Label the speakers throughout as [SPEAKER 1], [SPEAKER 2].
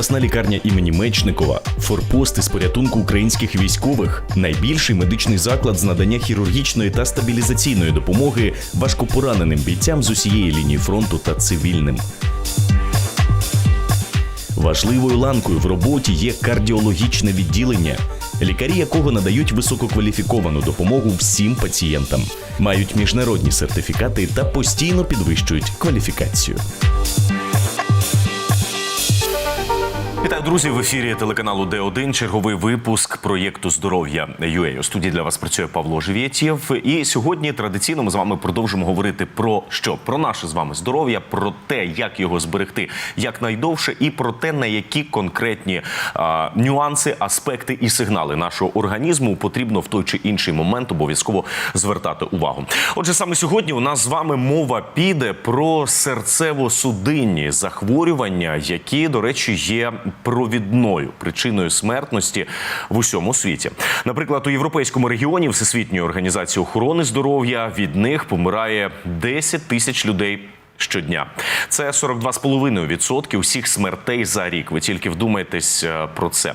[SPEAKER 1] Обласна лікарня імені Мечникова, форпост із порятунку українських військових, найбільший медичний заклад з надання хірургічної та стабілізаційної допомоги важкопораненим бійцям з усієї лінії фронту та цивільним. Важливою ланкою в роботі є кардіологічне відділення, лікарі якого надають висококваліфіковану допомогу всім пацієнтам, мають міжнародні сертифікати та постійно підвищують кваліфікацію. Вітаю, друзі! В ефірі телеканалу Д1 черговий випуск проєкту Здоров'я UA. У студії для вас працює Павло Живєтєв. І сьогодні традиційно ми з вами продовжимо говорити про що? Про наше з вами здоров'я, про те, як його зберегти якнайдовше, і про те, на які конкретні а, нюанси, аспекти і сигнали нашого організму потрібно в той чи інший момент обов'язково звертати увагу. Отже, саме сьогодні у нас з вами мова піде про серцево-судинні захворювання, які, до речі, є провідною причиною смертності в усьому світі. Наприклад, у європейському регіоні Всесвітньої організації охорони здоров'я від них помирає 10 тисяч людей. Щодня це 42,5% усіх смертей за рік. Ви тільки вдумайтесь е, про це.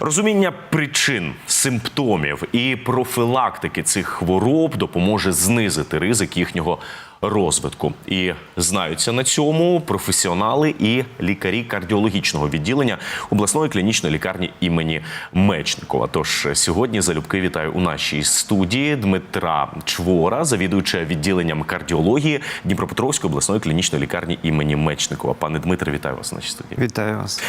[SPEAKER 1] Розуміння причин, симптомів і профілактики цих хвороб допоможе знизити ризик їхнього розвитку. І знаються на цьому професіонали і лікарі кардіологічного відділення обласної клінічної лікарні імені Мечникова. Тож сьогодні залюбки вітаю у нашій студії Дмитра Чвора, завідуюча відділенням кардіології Дніпропетровської обласної клінічної лікарні імені Мечникова. Пане Дмитре, вітаю вас в нашій студії.
[SPEAKER 2] Вітаю вас.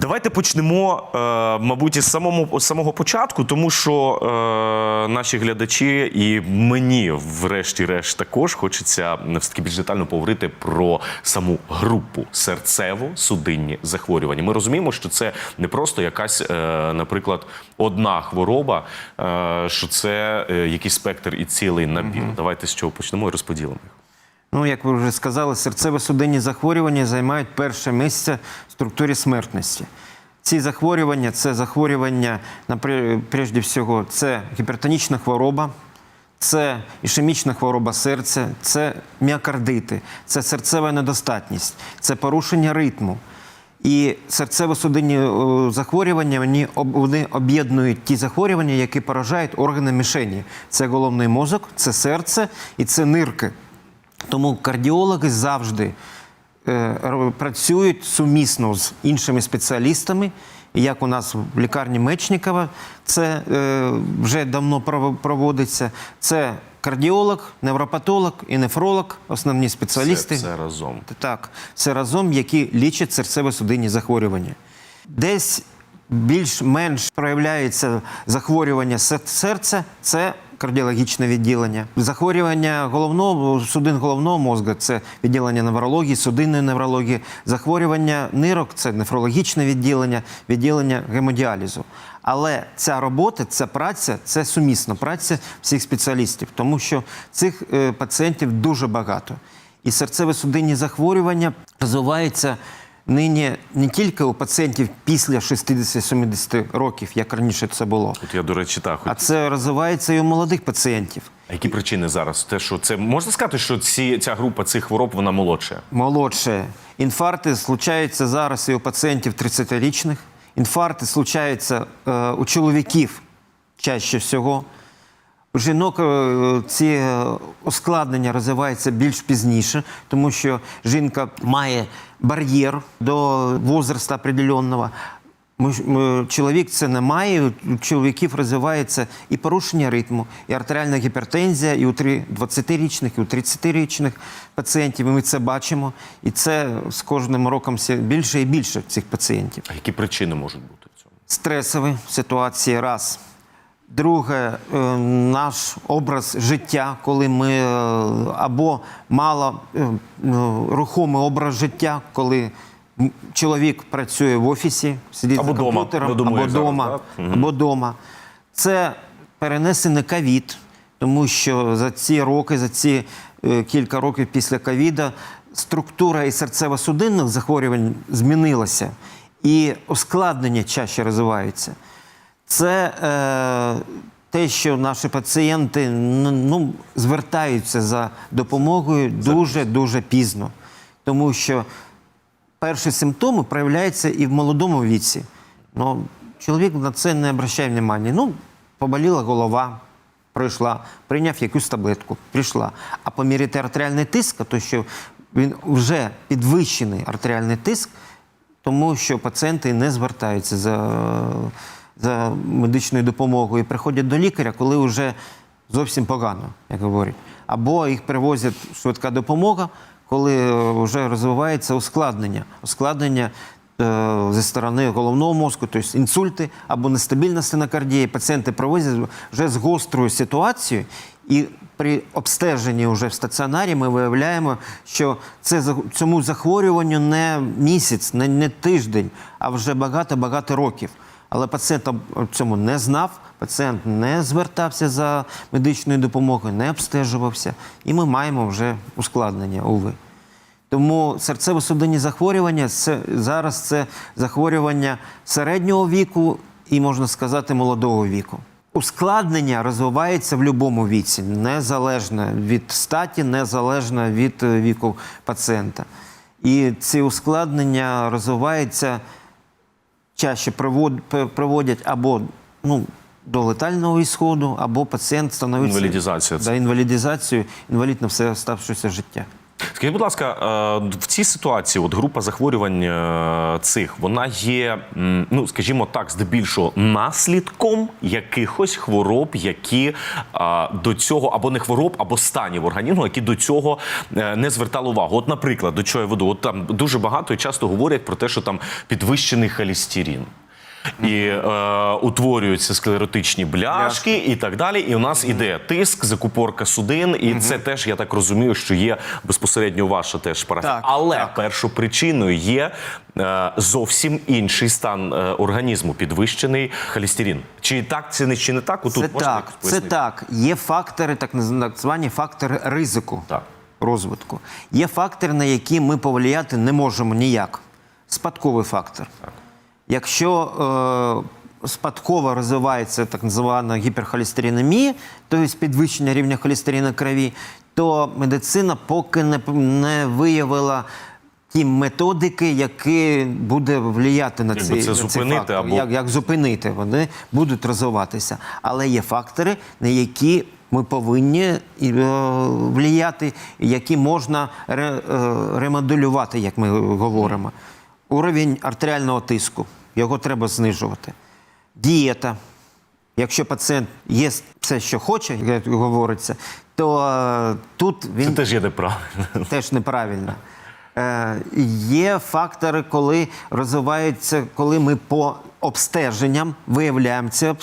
[SPEAKER 1] Давайте почнемо, е, мабуть, із самого, з самого початку, тому що е, наші глядачі і мені, врешті-решт, також хочеться все-таки більш детально поговорити про саму групу серцево-судинні захворювання. Ми розуміємо, що це не просто якась, е, наприклад, одна хвороба, е, що це е, якийсь спектр і цілий набір. Давайте з чого почнемо і розподілимо їх.
[SPEAKER 2] Ну, як ви вже сказали, серцево-судинні захворювання займають перше місце в структурі смертності. Ці захворювання це захворювання, прежде всього, це гіпертонічна хвороба, це ішемічна хвороба серця, це міокардити, це серцева недостатність, це порушення ритму. І серцево-судинні е, захворювання вони, об'єднують ті захворювання, які поражають органи мішені. Це головний мозок, це серце і це нирки. Тому кардіологи завжди е, працюють сумісно з іншими спеціалістами. Як у нас в лікарні Мечникова це е, вже давно пров- проводиться. Це кардіолог, невропатолог і нефролог, основні спеціалісти.
[SPEAKER 1] Це, це разом.
[SPEAKER 2] Так, це разом, які лічать серцево-судинні захворювання. Десь більш-менш проявляється захворювання серця, це кардіологічне відділення. Захворювання головного судин головного мозку це відділення неврології, судинної неврології. Захворювання нирок це нефрологічне відділення, відділення гемодіалізу. Але ця робота, ця праця це сумісна праця всіх спеціалістів, тому що цих е, пацієнтів дуже багато. І серцево-судинні захворювання розвиваються нині не тільки у пацієнтів після 60-70 років, як раніше це було,
[SPEAKER 1] Тут я, до речі, так.
[SPEAKER 2] а це розвивається і у молодих пацієнтів.
[SPEAKER 1] А які причини зараз? Те, що це можна сказати, що ці, ця група цих хвороб вона молодша?
[SPEAKER 2] Молодше. Інфаркти случаються зараз і у пацієнтів 30-річних. Інфаркти случаються е, у чоловіків чаще всього. У жінок е, ці е, ускладнення розвиваються більш пізніше, тому що жінка має бар'єр до возрасту определенного. Чоловік це не має. У чоловіків розвивається і порушення ритму, і артеріальна гіпертензія, і у три- 20-річних, і у 30-річних пацієнтів. І ми це бачимо. І це з кожним роком все більше і більше цих пацієнтів.
[SPEAKER 1] А які причини можуть бути в цьому?
[SPEAKER 2] Стресові ситуації раз. Друге, е, наш образ життя, коли ми е, або мало е, рухомий образ життя, коли чоловік працює в офісі, сидить
[SPEAKER 1] Або
[SPEAKER 2] за комп'ютером,
[SPEAKER 1] Я думаю,
[SPEAKER 2] або
[SPEAKER 1] зараз,
[SPEAKER 2] дома,
[SPEAKER 1] так?
[SPEAKER 2] або дома. Це перенесений ковід, тому що за ці роки, за ці кілька років після ковіда структура і серцево-судинних захворювань змінилася, і ускладнення чаще розвиваються. Це е, те, що наші пацієнти ну, звертаються за допомогою дуже дуже пізно, тому що перші симптоми проявляються і в молодому віці. Ну, чоловік на це не обращає внимання. Ну, поболіла голова, пройшла, прийняв якусь таблетку, прийшла. А поміряти артеріальний тиск, то що він вже підвищений артеріальний тиск, тому що пацієнти не звертаються за, за медичною допомогою приходять до лікаря, коли вже зовсім погано, як говорять. Або їх привозять швидка допомога, коли е, вже розвивається ускладнення. Ускладнення е, зі сторони головного мозку, тобто інсульти або нестабільна стенокардія. Пацієнти привозять вже з гострою ситуацією, і при обстеженні вже в стаціонарі ми виявляємо, що це цьому захворюванню не місяць, не, не тиждень, а вже багато-багато років. Але пацієнт цьому не знав, пацієнт не звертався за медичною допомогою, не обстежувався, і ми маємо вже ускладнення, уви. Тому серцево-судинні захворювання це зараз це захворювання середнього віку і, можна сказати, молодого віку. Ускладнення розвивається в будь-якому віці, незалежно від статі, незалежно від е, віку пацієнта. І ці ускладнення розвиваються чаще привод- п- приводять або ну, до летального ісходу, або пацієнт становиться
[SPEAKER 1] інвалідізацію.
[SPEAKER 2] Да, інвалідизацію, інвалід на все оставшееся життя.
[SPEAKER 1] Скажіть, будь ласка, е, в цій ситуації от група захворювань е, цих вона є, ну скажімо так, здебільшого наслідком якихось хвороб, які е, до цього або не хвороб, або станів організму, які до цього не звертали увагу. От, наприклад, до чого я веду? От там дуже багато і часто говорять про те, що там підвищений холестерин. І е, утворюються склеротичні бляшки і так далі. І у нас іде тиск, закупорка судин, і це теж я так розумію, що є безпосередньо ваша теж парафія.
[SPEAKER 2] Так,
[SPEAKER 1] Але
[SPEAKER 2] так.
[SPEAKER 1] першопричиною є е, зовсім інший стан е, організму, підвищений холестерин. Чи так це не чи не так? Отут
[SPEAKER 2] Це
[SPEAKER 1] можна
[SPEAKER 2] так,
[SPEAKER 1] якось
[SPEAKER 2] це
[SPEAKER 1] пояснити?
[SPEAKER 2] так. Є фактори, так наз- так звані фактори ризику
[SPEAKER 1] Так.
[SPEAKER 2] розвитку. Є фактори, на які ми повлияти не можемо ніяк. Спадковий фактор. Якщо е, спадково розвивається так звана гіперхолестеринемія, тобто підвищення рівня холестерину крові, то медицина поки не, не виявила ті методики, які буде впливати на цей,
[SPEAKER 1] це
[SPEAKER 2] на цей
[SPEAKER 1] зупинити або-
[SPEAKER 2] Як, як зупинити, вони будуть розвиватися. Але є фактори, на які ми повинні е, влияти, які можна е, ремоделювати, як ми говоримо. Уровень артеріального тиску, його треба знижувати. Дієта. Якщо пацієнт їсть все, що хоче, як говориться, то е, тут
[SPEAKER 1] Це теж є неправильно.
[SPEAKER 2] теж неправильно. Е, є фактори, коли розвиваються, коли ми по обстеженням виявляємо це.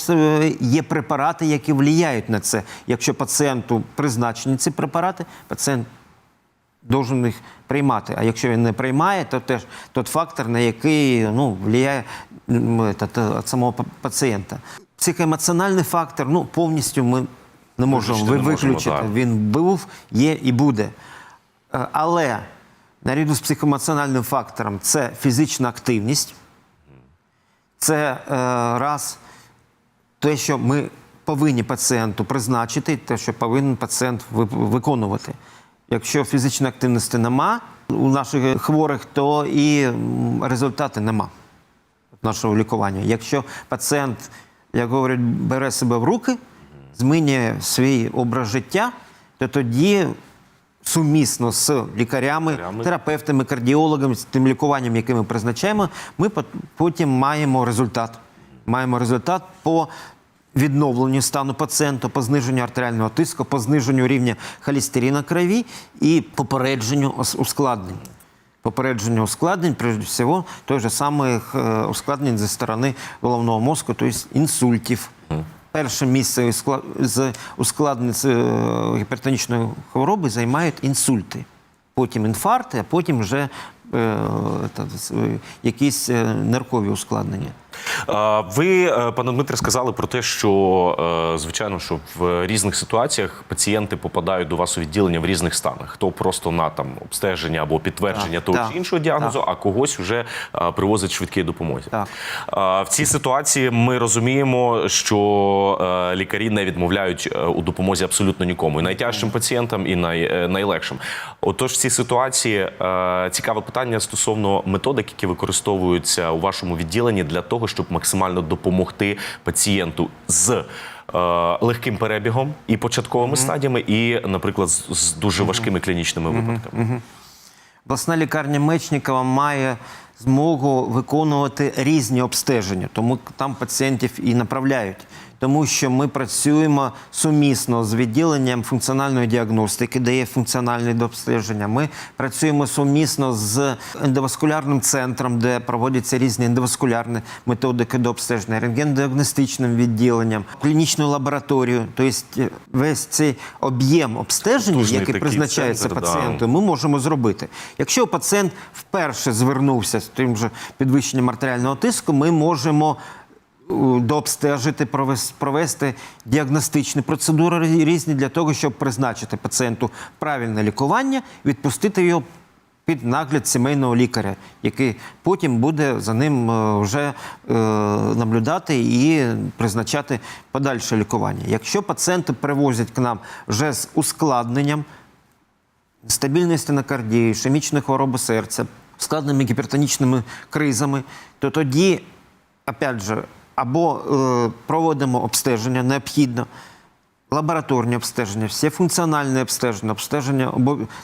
[SPEAKER 2] Є препарати, які впливають на це. Якщо пацієнту призначені ці препарати, пацієнт должен їх приймати. А якщо він не приймає, то теж тот фактор, на який ну, впливає від самого пацієнта. Психоемоціональний фактор, ну, повністю ми не можемо
[SPEAKER 1] Виключити не можемо,
[SPEAKER 2] виключити. Він був, є і буде. Е, Але наряду з психоемоціональним фактором це фізична активність. Це е, раз те, що ми повинні пацієнту призначити, те, що повинен пацієнт виконувати. Якщо фізичної активності нема у наших хворих, то і м, результату нема нашого лікування. Якщо пацієнт, як говорять, бере себе в руки, змінює свій образ життя, то тоді сумісно з лікарями,
[SPEAKER 1] Лікарями.
[SPEAKER 2] терапевтами, кардіологами, з тим лікуванням, яке ми призначаємо, ми потім маємо результат. Маємо результат по відновленню стану пацієнта, по зниженню артеріального тиску, по зниженню рівня холестерина в крові і попередженню ускладнень. Попередження ускладнень, прежде всього, той же самих е, ускладнень зі сторони головного мозку, тобто інсультів. Перше місце з ускладнень е, гіпертонічної хвороби займають інсульти. Потім інфаркти, а потім вже якісь е, ниркові ускладнення.
[SPEAKER 1] Е, Ви, е, пане Дмитре, сказали про те, що е, звичайно, що в різних ситуаціях пацієнти попадають до вас у відділення в різних станах. Хто просто на там обстеження або підтвердження
[SPEAKER 2] Так,
[SPEAKER 1] того
[SPEAKER 2] так,
[SPEAKER 1] чи іншого діагнозу, а когось вже е, привозить швидкій допомозі.
[SPEAKER 2] Так.
[SPEAKER 1] Е, В цій ситуації ми розуміємо, що е, лікарі не відмовляють е, у допомозі абсолютно нікому, і найтяжчим пацієнтам, і най, е, найлегшим. Отож, в цій ситуації е, цікаве питання. Питання стосовно методик, які використовуються у вашому відділенні для того, щоб максимально допомогти пацієнту з е, легким перебігом і початковими стадіями, і, наприклад, з, з дуже важкими клінічними випадками.
[SPEAKER 2] Обласна лікарня Мечникова має змогу виконувати різні обстеження, тому там пацієнтів і направляють. Тому що ми працюємо сумісно з відділенням функціональної діагностики, де є функціональне обстеження. Ми працюємо сумісно з ендоваскулярним центром, де проводяться різні ендоваскулярні методики до обстеження, рентген-діагностичним відділенням, клінічною лабораторією. Тобто весь цей об'єм обстеження,
[SPEAKER 1] Потужний
[SPEAKER 2] який призначається
[SPEAKER 1] центр, да.
[SPEAKER 2] пацієнту, ми можемо зробити. Якщо пацієнт вперше звернувся з тим же підвищенням артеріального тиску, ми можемо е, дообстежити, провес- провести діагностичні процедури різні для того, щоб призначити пацієнту правильне лікування, відпустити його під нагляд сімейного лікаря, який потім буде за ним е, вже е, наблюдати і призначати подальше лікування. Якщо пацієнти привозять к нам вже з ускладненням, стабільної стенокардії, ішемічної хвороби серця, складними гіпертонічними кризами, то тоді, опять же, або е, проводимо обстеження необхідно, лабораторні обстеження, всі функціональні обстеження, обстеження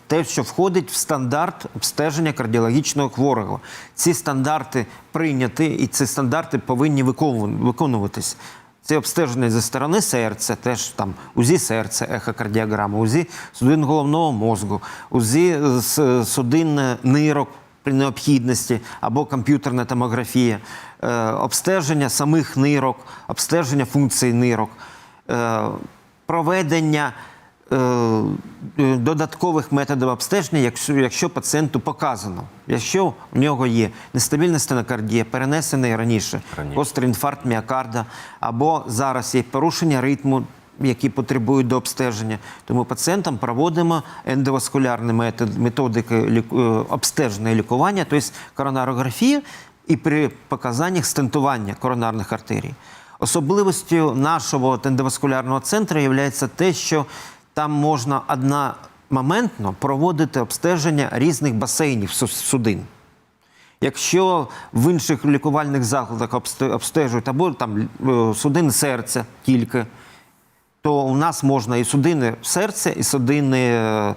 [SPEAKER 2] те, що входить в стандарт обстеження кардіологічного хворого. Ці стандарти прийняті, і ці стандарти повинні виконуватись. Це обстеження зі сторони серця, теж там УЗІ серця, ехокардіограма, УЗІ судин головного мозку, УЗІ судин нирок при необхідності або комп'ютерна томографія, е, обстеження самих нирок, обстеження функцій нирок, е, проведення е, додаткових методів обстеження, якщо, якщо пацієнту показано, якщо у нього є нестабільна стенокардія, перенесений раніше,
[SPEAKER 1] Раніше.
[SPEAKER 2] гострий інфаркт міокарда, або зараз є порушення ритму, які потребують до обстеження. Тому пацієнтам проводимо ендоваскулярні методики е, обстеження і лікування, тобто коронарографію і при показаннях стентування коронарних артерій. Особливостю нашого ендоваскулярного центру є те, що там можна одномоментно проводити обстеження різних басейнів судин. Якщо в інших лікувальних закладах обстежують або там е, судини серця тільки, то у нас можна і судини серця, і судини е, е,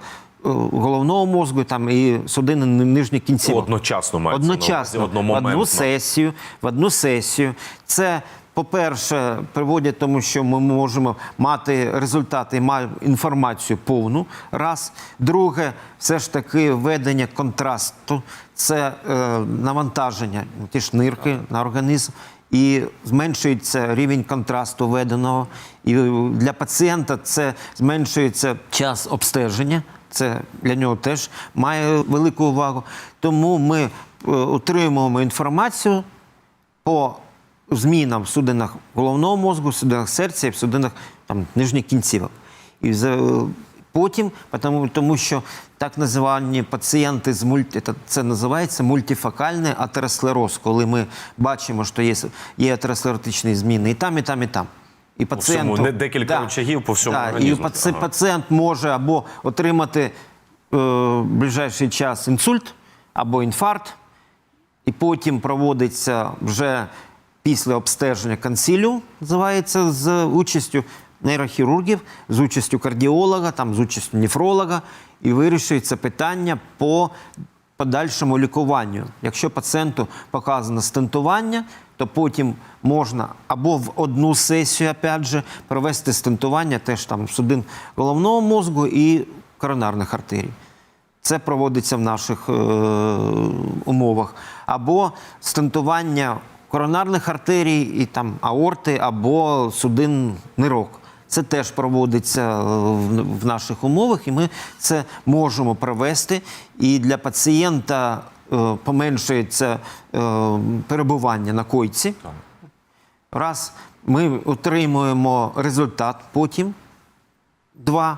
[SPEAKER 2] головного мозку, там, і судини ни- нижніх кінцівок.
[SPEAKER 1] Одночасно мається
[SPEAKER 2] Одночасно, в одну сесію, в одну сесію. Це, по-перше, приводять тому, що ми можемо мати результати, маємо інформацію повну. Раз. Друге, все ж таки введення контрасту, це е, навантаження, ті ж нирки на організм. І зменшується рівень контрасту введеного. І для пацієнта це зменшується час обстеження. Це для нього теж має велику увагу. Тому ми е, отримуємо інформацію по змінам в судинах головного мозку, в судинах серця і в судинах там, нижніх кінцівок. І потім, тому, тому що так називані пацієнти з мульти, це- називається мультифокальний атеросклероз, коли ми бачимо, що є, є атеросклеротичні зміни і там, і там, і там. І
[SPEAKER 1] всьому, не декілька рычагів по всьому
[SPEAKER 2] да,
[SPEAKER 1] організму.
[SPEAKER 2] І паці-
[SPEAKER 1] Ага.
[SPEAKER 2] пацієнт може або отримати е, в ближайший час інсульт або інфаркт, і потім проводиться вже після обстеження консиліум, називається з участю нейрохірургів, з участю кардіолога, там, з участю нефролога, і вирішується питання по подальшому лікуванню. Якщо пацієнту показано стентування, то потім можна або в одну сесію, опять же, провести стентування теж там судин головного мозку і коронарних артерій. Це проводиться в наших е, умовах. Або стентування коронарних артерій і там аорти, або судин нирок. Це теж проводиться е, в, наших умовах, і ми це можемо провести. І для пацієнта е, поменшується е, перебування на койці. Раз ми отримуємо результат потім. Два.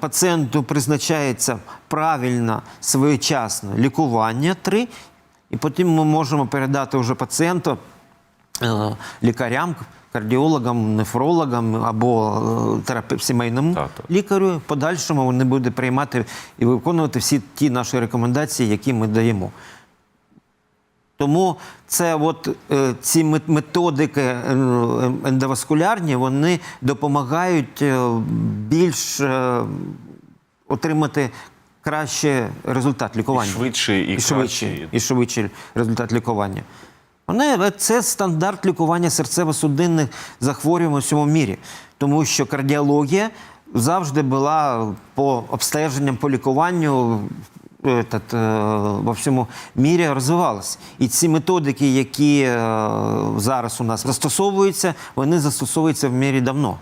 [SPEAKER 2] Пацієнту призначається правильне своєчасне лікування. Три. І потім ми можемо передати вже пацієнту лікарям, кардіологам, нефрологам або е, терапев- сімейному
[SPEAKER 1] Так, так.
[SPEAKER 2] лікарю. В подальшому вони будуть приймати і виконувати всі ті наші рекомендації, які ми даємо. Тому це от е, ці методики е, ендоваскулярні вони допомагають більш отримати краще результат лікування.
[SPEAKER 1] І швидший, і
[SPEAKER 2] і швидший, і швидший результат лікування. Вони, це стандарт лікування серцево-судинних захворювань у всьому мірі, тому що кардіологія завжди була по обстеженням, по лікуванню тат, е, во всьому мірі розвивалася. І ці методики, які е, зараз у нас застосовуються, вони застосовуються в мірі давно.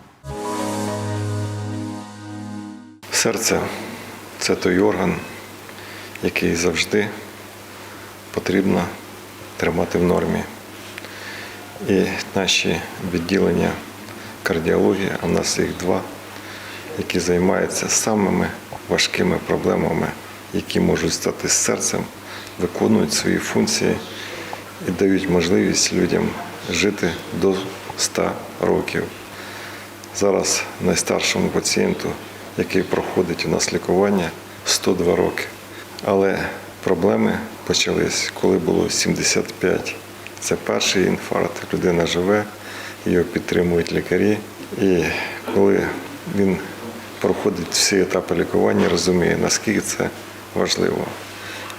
[SPEAKER 3] Серце це той орган, який завжди потрібно тримати в нормі. І наші відділення кардіології, а в нас їх два, які займаються самими важкими проблемами, які можуть стати серцем, виконують свої функції і дають можливість людям жити до 100 років. Зараз найстаршому пацієнту, який проходить у нас лікування, 102 роки. Але проблеми почались, коли було 75. Це перший інфаркт, людина живе, його підтримують лікарі. І коли він проходить всі етапи лікування, розуміє, наскільки це важливо.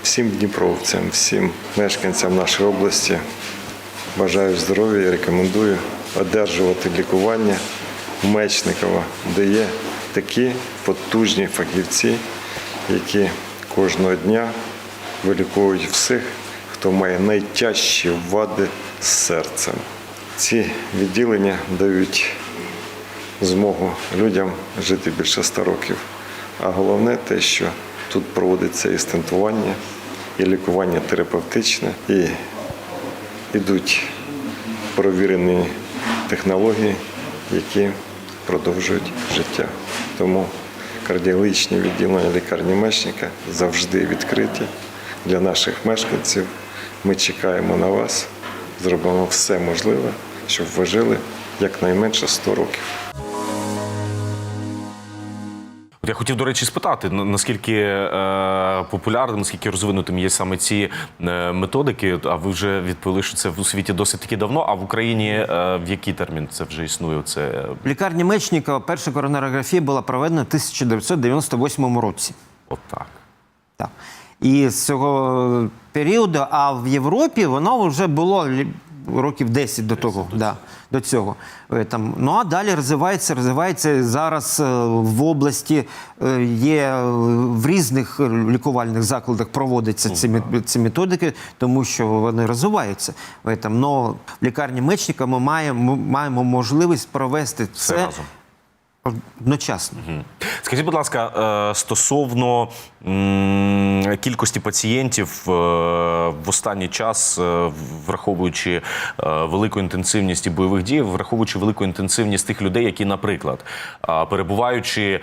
[SPEAKER 3] Всім дніпровцям, всім мешканцям нашої області Бажаю здоров'я і рекомендую одержувати лікування в Мечникова, де є такі потужні фахівці, які кожного дня виліковують всіх, хто має найтяжчі вади з серцем. Ці відділення дають змогу людям жити більше 100 років. А головне те, що тут проводиться і стентування, і лікування терапевтичне, і йдуть провірені технології, які продовжують життя. Тому кардіологічні відділення лікарні Мечника завжди відкриті для наших мешканців. Ми чекаємо на вас, зробимо все можливе, щоб ви жили якнайменше 100 років.
[SPEAKER 1] Я хотів, до речі, спитати, наскільки е, популярним, наскільки розвинутим є саме ці е, методики. А ви вже відповіли, що це в світі досить таки давно. А в Україні е, в який термін це вже існує? Це
[SPEAKER 2] В лікарні Мечникова перша коронарографія була проведена в 1998 році.
[SPEAKER 1] от так.
[SPEAKER 2] Так. І з цього періоду, а в Європі воно вже було років 10 до того. Да, до цього. Е, Там, ну а далі розвивається, розвивається. Зараз е, в області е, є в різних лікувальних закладах проводяться ці, мет- ці методики, тому що вони розвиваються. Там, но в лікарні Мечника ми маємо, ми маємо можливість провести
[SPEAKER 1] Все
[SPEAKER 2] це
[SPEAKER 1] разом.
[SPEAKER 2] Одночасно.
[SPEAKER 1] Мгм. Скажіть, будь ласка, е, стосовно кількості пацієнтів е, в останній час, е, враховуючи велику інтенсивність і бойових дій, враховуючи велику інтенсивність тих людей, які, наприклад, перебуваючи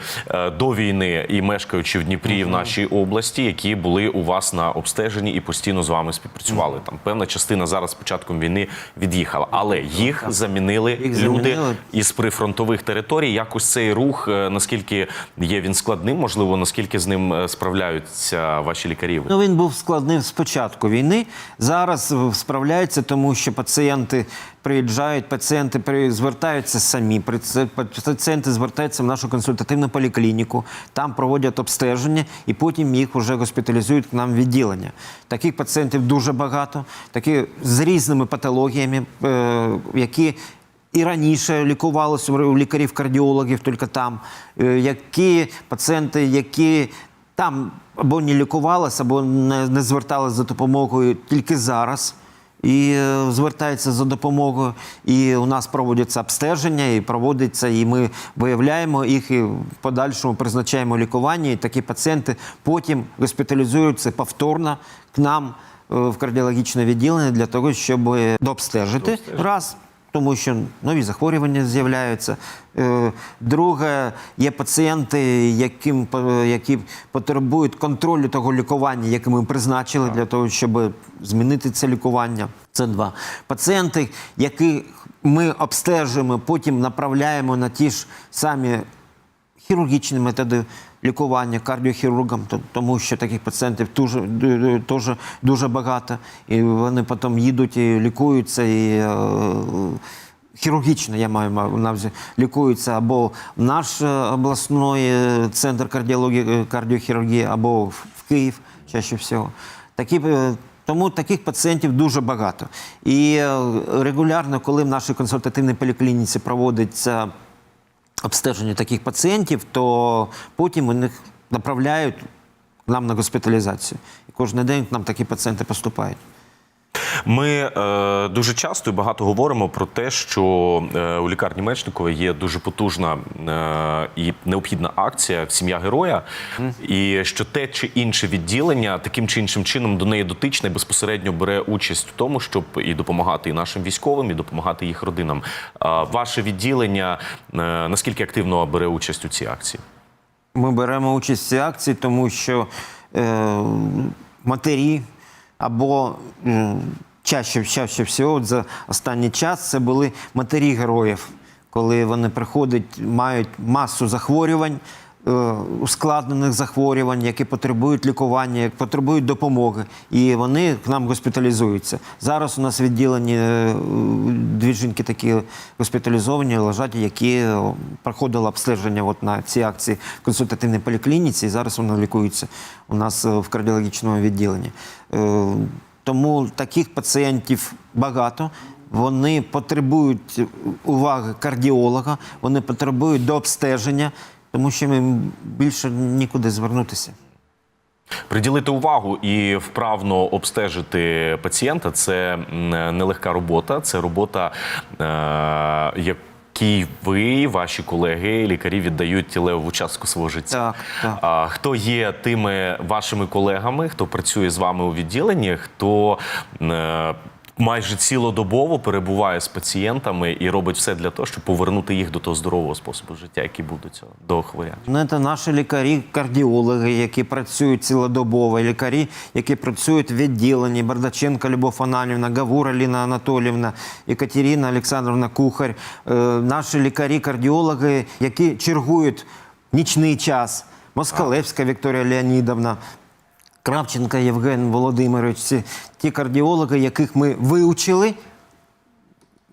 [SPEAKER 1] до війни і мешкаючи в Дніпрі в нашій області, які були у вас на обстеженні і постійно з вами співпрацювали. Там певна частина зараз з початком війни від'їхала, але їх замінили
[SPEAKER 2] Їх
[SPEAKER 1] люди
[SPEAKER 2] замінили.
[SPEAKER 1] із прифронтових територій. Якось цей рух, е, наскільки є він складним, можливо, наскільки з ним е, справляються ваші лікарі?
[SPEAKER 2] Ну, він був складним з початку війни. Зараз справляється, тому що пацієнти приїжджають, пацієнти звертаються самі. Пацієнти звертаються в нашу консультативну поліклініку, там проводять обстеження і потім їх вже госпіталізують к нам в відділення. Таких пацієнтів дуже багато, такі з різними патологіями, е, які і раніше лікувалися у лікарів-кардіологів, тільки там, е, які пацієнти, які там або не лікувалися, або не, не зверталися за допомогою тільки зараз. І е, звертаються за допомогою, і у нас проводяться обстеження, і проводиться, і ми виявляємо їх і в подальшому призначаємо лікування. І такі пацієнти потім госпіталізуються повторно к нам е, в кардіологічне відділення для того, щоб дообстежити раз. Тому що нові захворювання з'являються. Е, Друге, є пацієнти, яким, які потребують контролю того лікування, яке ми призначили для того, щоб змінити це лікування. Це два. Пацієнти, яких ми обстежуємо, потім направляємо на ті ж самі хірургічні методи лікування кардіохірургам, то- тому що таких пацієнтів теж дуже багато. І вони потім їдуть і лікуються. І, е, хірургічно, я маю на увазі, лікуються або в наш е, обласний е, центр кардіології, кардіохірургії, або в Київ, чаще всього. Такі, тому таких пацієнтів дуже багато. І регулярно, коли в нашій консультативній поліклініці проводиться обстеження таких пацієнтів, то потім вони направляють нам на госпіталізацію. І кожен день нам такі пацієнти поступають.
[SPEAKER 1] Ми е, дуже часто і багато говоримо про те, що е, у лікарні Мечникова є дуже потужна е, і необхідна акція Сім'я героя, і що те чи інше відділення таким чи іншим чином до неї дотичне безпосередньо бере участь в тому, щоб і допомагати і нашим військовим, і допомагати їх родинам. А ваше відділення е, наскільки активно бере участь у цій акції?
[SPEAKER 2] Ми беремо участь в цій акції, тому що е, матері або чаще, чаще всього за останній час це були матері героїв, коли вони приходять, мають масу захворювань. Е, Ускладнених захворювань, які потребують лікування, які потребують допомоги, і вони к нам госпіталізуються. Зараз у нас відділені е, дві жінки такі госпіталізовані, лежать, які е, проходили обстеження от на цій акції в консультативній поліклініці, і зараз вони лікуються у нас в кардіологічному відділенні. Тому таких пацієнтів багато. Вони потребують уваги кардіолога, вони потребують до обстеження, тому що їм більше нікуди звернутися.
[SPEAKER 1] Приділити увагу і вправно обстежити пацієнта це нелегка робота. Це робота, е, якій ви, ваші колеги, лікарі віддають тілеву частку свого життя.
[SPEAKER 2] Так, так.
[SPEAKER 1] А хто є тими вашими колегами, хто працює з вами у відділенні, хто е, майже цілодобово перебуває з пацієнтами і робить все для того, щоб повернути їх до того здорового способу життя, який буде до цього до хворяння?
[SPEAKER 2] Ну, це наші лікарі, кардіологи, які працюють цілодобово, лікарі, які працюють в відділенні. Бардаченко Любов Ананівна, Гавура Ліна Анатолівна, Екатерина Олександровна Кухар. Е, наші лікарі, кардіологи, які чергують нічний час. Москалевська Вікторія Леонідовна. Кравченко Євген Володимирович, це ті кардіологи, яких ми вивчили,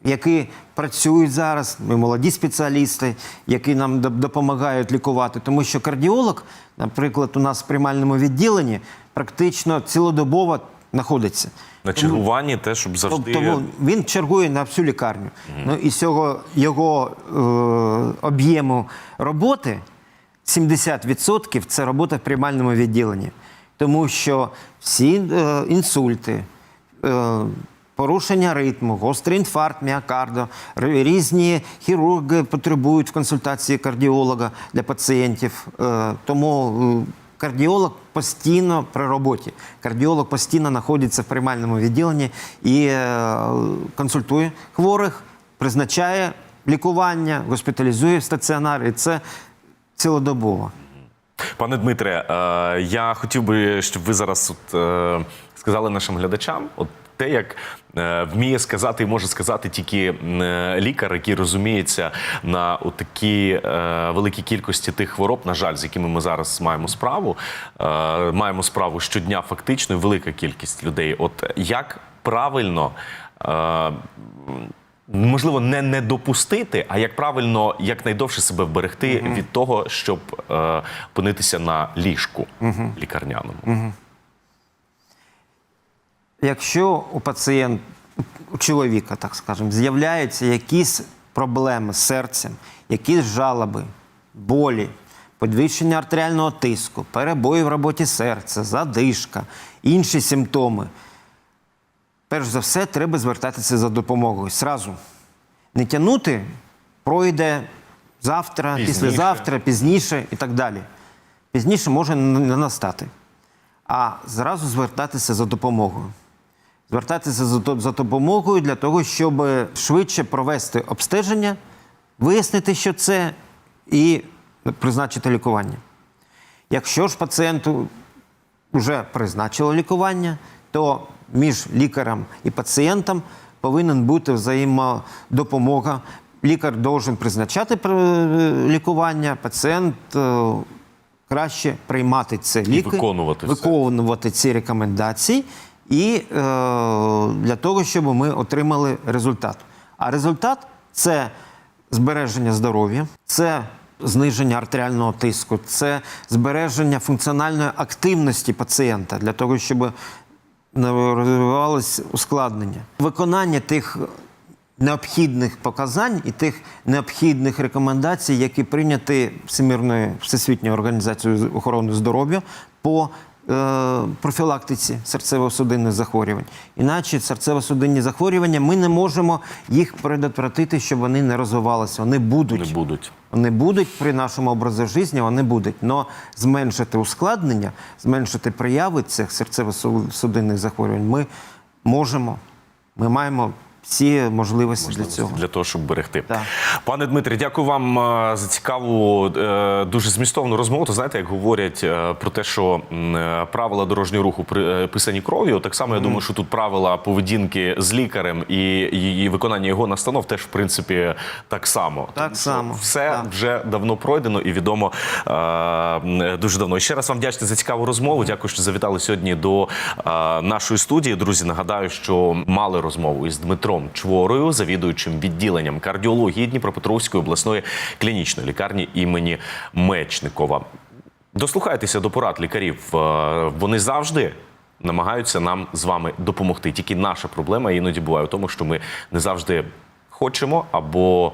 [SPEAKER 2] які працюють зараз, ми молоді спеціалісти, які нам допомагають лікувати. Тому що кардіолог, наприклад, у нас в приймальному відділенні практично цілодобово знаходиться.
[SPEAKER 1] На чергуванні те, щоб завжди
[SPEAKER 2] Тому він чергує на всю лікарню. Ну і з цього його е, об'єму роботи 70% це робота в приймальному відділенні. Тому що всі е, інсульти, е, порушення ритму, гострий інфаркт міокарду, різні хірурги потребують консультації кардіолога для пацієнтів. Е, тому е, кардіолог постійно при роботі. Кардіолог постійно знаходиться в приймальному відділенні і е, консультує хворих, призначає лікування, госпіталізує в стаціонар. Це цілодобово.
[SPEAKER 1] Пане Дмитре, е, я хотів би, щоб ви зараз от, е, сказали нашим глядачам, от те, як е, вміє сказати і може сказати тільки лікар, який розуміється на такій великій кількості тих хвороб, на жаль, з якими ми зараз маємо справу. Маємо справу щодня, фактично, велика кількість людей. От як правильно. Можливо, не не допустити, а як правильно якнайдовше себе вберегти від того, щоб е, опинитися на ліжку лікарняному.
[SPEAKER 2] Якщо у пацієнта, у чоловіка, так скажемо, з'являються якісь проблеми з серцем, якісь жалоби, болі, підвищення артеріального тиску, перебої в роботі серця, задишка, інші симптоми, перш за все, треба звертатися за допомогою. Сразу. Не тягнути, пройде завтра,
[SPEAKER 1] Пізніше.
[SPEAKER 2] післязавтра, пізніше і так далі. Пізніше може не настати. А зразу звертатися за допомогою. звертатися за, за допомогою для того, щоб швидше провести обстеження, вияснити, що це, і призначити лікування. Якщо ж пацієнту вже призначили лікування, то між лікарем і пацієнтом повинен бути взаємодопомога. Лікар должен призначати е, лікування, пацієнт е, краще приймати це ліки,
[SPEAKER 1] виконувати все.
[SPEAKER 2] виконувати ці рекомендації, і е, для того, щоб ми отримали результат. А результат це збереження здоров'я, це зниження артеріального тиску, це збереження функціональної активності пацієнта для того, щоб розвивалось ускладнення. Виконання тих необхідних показань і тих необхідних рекомендацій, які прийняті Всемирною Всесвітньою організацією охорони здоров'я по профілактиці серцево-судинних захворювань. Іначе серцево-судинні захворювання ми не можемо їх предотвратити, щоб вони не розвивалися. Вони будуть.
[SPEAKER 1] Не будуть.
[SPEAKER 2] Вони будуть при нашому образі життя, вони будуть. Но зменшити ускладнення, зменшити прояви цих серцево-судинних захворювань ми можемо. Ми маємо всі можливості для цього.
[SPEAKER 1] для того, щоб берегти.
[SPEAKER 2] Так.
[SPEAKER 1] Пане Дмитре, дякую вам е, за цікаву, е, дуже змістовну розмову. То знаєте, як говорять е, про те, що правила дорожнього руху писані кров'ю, так само я думаю, що тут правила поведінки з лікарем і її виконання його настанов теж в принципі так само.
[SPEAKER 2] Так
[SPEAKER 1] Тому
[SPEAKER 2] само,
[SPEAKER 1] все
[SPEAKER 2] так.
[SPEAKER 1] вже давно пройдено і відомо дуже давно. І ще раз вам вдячний за цікаву розмову. Дякую, що завітали сьогодні до нашої студії. Друзі, нагадаю, що мали розмову із Дмитром Чворою, завідуючим відділенням кардіології Дніпропетровської обласної клінічної лікарні імені Мечникова. Дослухайтеся до порад лікарів. Е, Вони завжди. Намагаються нам з вами допомогти. Тільки наша проблема іноді буває в тому, що ми не завжди хочемо або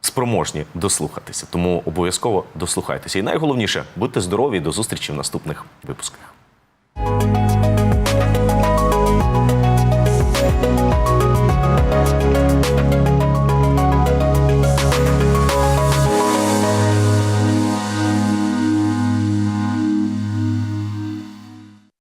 [SPEAKER 1] спроможні дослухатися. Тому обов'язково дослухайтеся. І найголовніше будьте здорові. До зустрічі в наступних випусках.